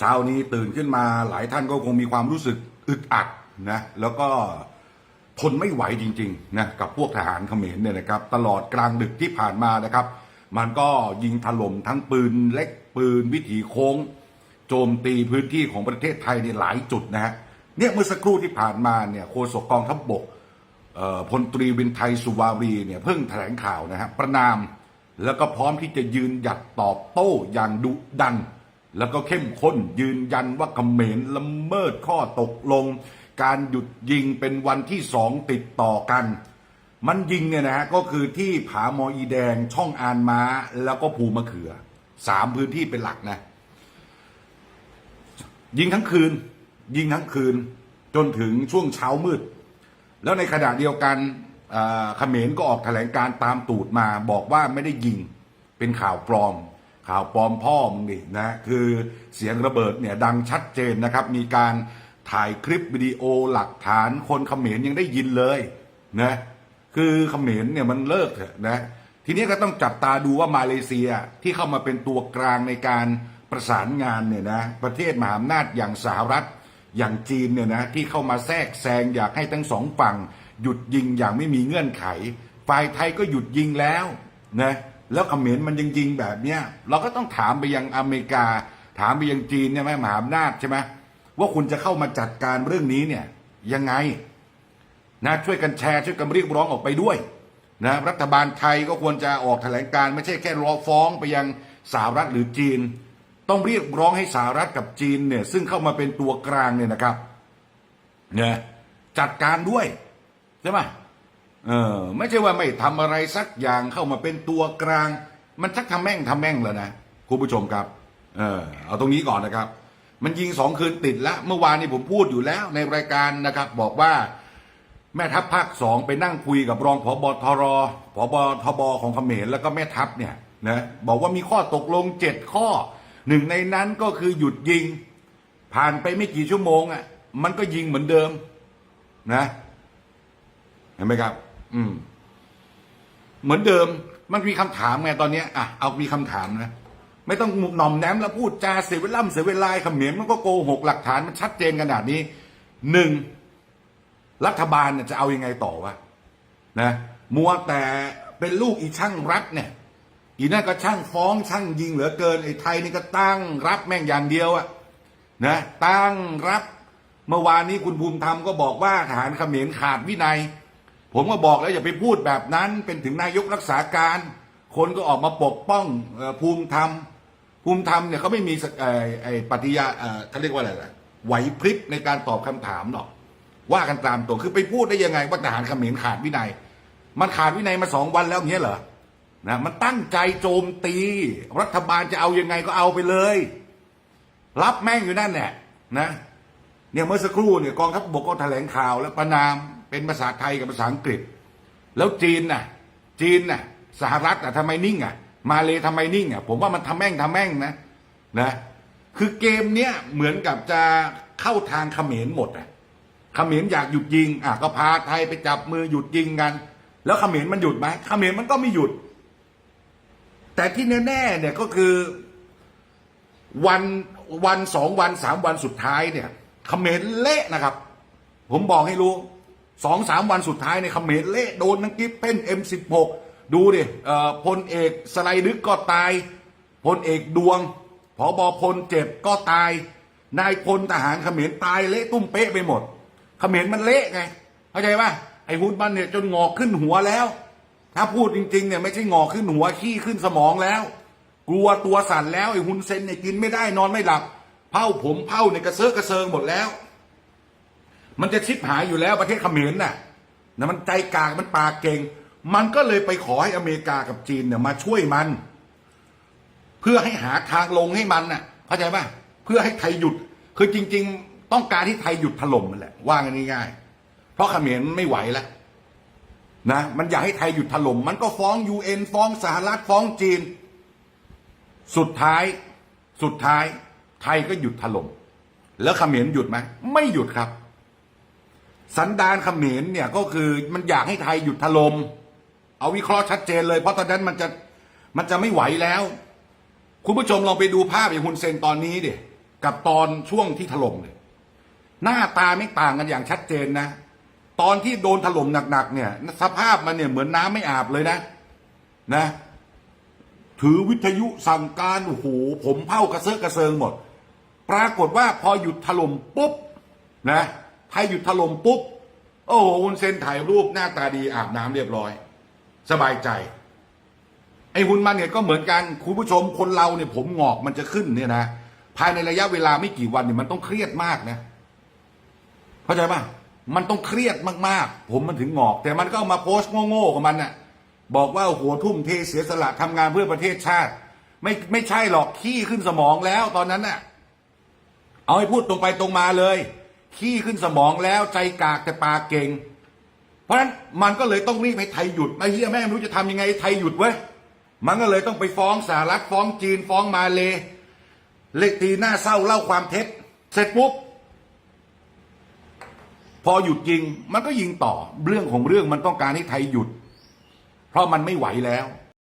เช้านี้ตื่นขึ้นมาหลายท่านก็คงมีความรู้สึกอึดอัดนะแล้วก็ทนไม่ไหวจริงๆนะกับพวกทหารเขมรเนี่ยนะครับ ตลอดกลางดึกที่ผ่านมานะครับ มันก็ยิงถล่มทั้งปืนเล็กปืนวิถีโค้ง โจมตีพื้นที่ของประเทศไทยในหลายจุดนะฮะเนี่ยเมื่อสักครู่ที่ผ่านมาเนี่ยโฆษกกองทัพบกเอ่อพลตรีวินไทยสุวารีเนี่ยเพิ่งแถลงข่าวนะฮะประนามแล้วก็พร้อมที่จะยืนหยัดตอบโต้อย่างดุดัน แล้วก็เข้มข้นยืนยันว่าเขมรละเมิดข้อตกลง การหยุดยิงเป็นวันที่สองติดต่อกัน มันยิงเนี่ยนะฮะก็คือที่ผาหมออีแดงช่องอานม้า แล้วก็ภูมะเขือสามพื้นที่เป็นหลักนะ ยิงทั้งคืน ยิงทั้งคืน จนถึงช่วงเช้ามืด แล้วในขณะเดียวกันเขมรก็ออกแถลงการตามตูดมาบอกว่าไม่ได้ยิงเป็นข่าวปลอม ข่าวปลอมพ่อมึงดินะคือเสียงระเบิดเนี่ยดังชัดเจนนะครับ มีการถ่ายคลิปวิดีโอหลักฐานคนเขมรยังได้ยินเลยนะคือเขมรเนี่ยมันเลิกเถอะนะทีนี้ก็ต้องจับตาดูว่ามาเลเซียที่เข้ามาเป็นตัวกลางในการประสานงานเนี่ยนะประเทศมหาอำนาจอย่างสหรัฐอย่างจีนเนี่ยนะที่เข้ามาแทรกแซงอยากให้ทั้งสองฝั่ง หยุดยิงอย่างไม่มีเงื่อนไข ฝ่ายไทยก็หยุดยิงแล้วนะ แล้วเขมรมันยังยิงแบบเนี้ยเราก็ต้องถามไปยังอเมริกา ถามไปยังจีนเนี่ยไหมมหาอำนาจใช่ไหมว่าคุณจะเข้ามาจัดการเรื่องนี้เนี่ยยังไงนะช่วยกันแชร์ช่วยกันเรียกร้องออกไปด้วยนะรัฐบาลไทยก็ควรจะออกแถลงการไม่ใช่แค่รอฟ้องไปยังสหรัฐหรือจีน ต้องเรียกร้องให้สหรัฐกับจีนเนี่ยซึ่งเข้ามาเป็นตัวกลางเนี่ยนะครับเนี่ยจัดการด้วยใช่ไหม เออ ไม่ใช่ว่าไม่ทำอะไรสักอย่างเข้ามาเป็นตัวกลาง มันชักทำแม่งทำแม่งแล้วนะคุณผู้ชมครับ เออ เอาตรงนี้ก่อนนะครับ มันยิงสองคืนติดล้วเมื่อวานนี้ผมพูดอยู่แล้วในรายการนะครับ บอกว่าแม่ทัพภาคสองไปนั่งคุยกับรองผบทรผบทบของเขมรแล้วก็แม่ทัพเนี่ยนะบอกว่ามีข้อตกลงเจ็ดข้อหนึ่งในนั้นก็คือหยุดยิง ผ่านไปไม่กี่ชั่วโมงอะมันก็ยิงเหมือนเดิมนะ เห็นไหมครับ อืม เหมือนเดิม มันมีคำถามไงตอนเนี้ยอะเอามีคำถามนะไม่ต้องหน่อมแนมแล้วพูดจาเสียเวลาเสียเวลาเขมรมันก็โกหกหลักฐานมันชัดเจนขนาดนี้หนึ่งรัฐบาลจะเอายังไงต่อวะนะมัวแต่เป็นลูกอีช่างรัฐเนี่ย อีนั่นก็ช่างฟ้องช่างยิงเหลือเกินไอ้ไทยนี่ก็ตั้งรับแม่งอย่างเดียวอะนะตั้งรับเมื่อวานนี้คุณภูมิธรรมก็บอกว่าทหารเขมรขาดวินัย ผมก็บอกแล้วอย่าไปพูดแบบนั้นเป็นถึงนายกรักษาการ คนก็ออกมาปกป้องภูมิธรรม ภูมิธรรมเนี่ยเขาไม่มีไอ้ปฏิญาเขาเรียกว่าอะไรล่ะไหวพริบในการตอบคำถามหรอกว่ากันตามตัวคือไปพูดได้ยังไงว่าทหารเขมรขาดวินัย มันขาดวินัยมาสองวันแล้วเงี้ยเหรอนะมันตั้งใจโจมตี รัฐบาลจะเอายังไงก็เอาไปเลย รับแม่งอยู่นั่นแหละนะเนี่ยเมื่อสักครู่เนี่ยกองทัพบกก็แถลงข่าวและประนาม เป็นภาษาไทยกับภาษาอังกฤษ แล้วจีนน่ะ จีนน่ะ สหรัฐอะทำไมนิ่งอะ มาเลยทำไมนิ่งอะ ผมว่ามันทำแม่งทำแม่งนะนะคือเกมเนี้ยเหมือนกับจะเข้าทางเขมรหมดอะเขมรอยากหยุดยิงอะก็พาไทยไปจับมือหยุดยิงกัน แล้วเขมรมันหยุดไหมเขมรมันก็ไม่หยุด แต่ที่แน่ๆเนี่ยก็คือวันวันสองวันสามวันสุดท้ายเนี่ยเขมรเละนะครับ ผมบอกให้รู้ สองสามวันสุดท้ายในเขมรเละโดนทั้งกิฟเพนเอ็มสิบหกดูดิพลเอกสไลดึกก็ตายพลเอกดวงผอบอพลเจ็บก็ตาย นายพลทหารเขมรตายเละตุ้มเป๊ะไปหมด เขมรมันเละไงเข้าใจป่ะไอ้หุ่นมันเนี่ยจนงอกขึ้นหัวแล้ว ถ้าพูดจริงๆเนี่ยไม่ใช่งอกขึ้นหัวขี้ขึ้นสมองแล้ว กลัวตัวสั่นแล้วไอ้ฮุนเซนเนี่ยกินไม่ได้นอนไม่หลับเผ้าผมเผ้าเนี่ยกระเซาะกระเซิงหมดแล้ว มันจะชิบหายอยู่แล้วประเทศเขมรน่ะนะมันใจกลางมันปากเก่ง มันก็เลยไปขอให้อเมริกากับจีนเนี่ยมาช่วยมัน เพื่อให้หาทางลงให้มันน่ะเข้าใจป่ะเพื่อให้ไทยหยุด คือจริง ๆ ต้องการที่ไทยหยุดถล่มมันแหละว่ากันง่ายๆเพราะเขมรไม่ไหวแล้วนะมันอยากให้ไทยหยุดถล่มมันก็ฟ้องยูเอ็นฟ้องสหรัฐฟ้องจีน สุดท้ายสุดท้ายไทยก็หยุดถล่มแล้วเขมรหยุดไหมไม่หยุดครับ สันดานเขมรเนี่ยก็คือมันอยากให้ไทยหยุดถล่มเอาวิเคราะห์ชัดเจนเลย เพราะตอนนั้นมันจะมันจะไม่ไหวแล้ว คุณผู้ชมลองไปดูภาพอย่างฮุนเซนตอนนี้ดิกับตอนช่วงที่ถล่มเนี่ยหน้าตาไม่ต่างกันอย่างชัดเจนนะ ตอนที่โดนถล่มหนักๆเนี่ย สภาพมันเนี่ยเหมือนน้ำไม่อาบเลยนะ นะ ถือวิทยุสั่งการโอ้โหผมเผากระเซาะกระเซิงหมด ปรากฏว่าพอหยุดถล่มปุ๊บนะ ให้หยุดถล่มปุ๊บ โอ้โหอุนเซนถ่ายรูปหน้าตาดีอาบน้ำเรียบร้อย สบายใจ ไอ้หุ่นมันเนี่ยก็เหมือนกันคุณผู้ชมคนเราเนี่ยผมงอกมันจะขึ้นเนี่ยนะภายในระยะเวลาไม่กี่วันเนี่ยมันต้องเครียดมากนะเข้าใจป่ะมันต้องเครียดมากๆ ผมมันถึงงอก แต่มันก็เอามาโพสต์โง่ๆของมันน่ะ บอกว่าโอ้โหทุ่มเทเสียสละทำงานเพื่อประเทศชาติ ไม่ไม่ใช่หรอกขี้ขึ้นสมองแล้วตอนนั้นน่ะ เอาให้พูดตรงไปตรงมาเลย ขี้ขึ้นสมองแล้วใจกากแต่ปากเก่ง เพราะฉะนั้นมันก็เลยต้องรีบให้ไทยหยุดไอ้เฮียแม่ไม่รู้จะทำยังไงไทยหยุดเว้ยมันก็เลยต้องไปฟ้องสหรัฐฟ้องจีนฟ้องมาเลเลขตีหน้าเศร้าเล่าความเท็จ เสร็จปุ๊บพอหยุดยิงมันก็ยิงต่อ เรื่องของเรื่องมันต้องการให้ไทยหยุด เพราะมันไม่ไหวแล้ว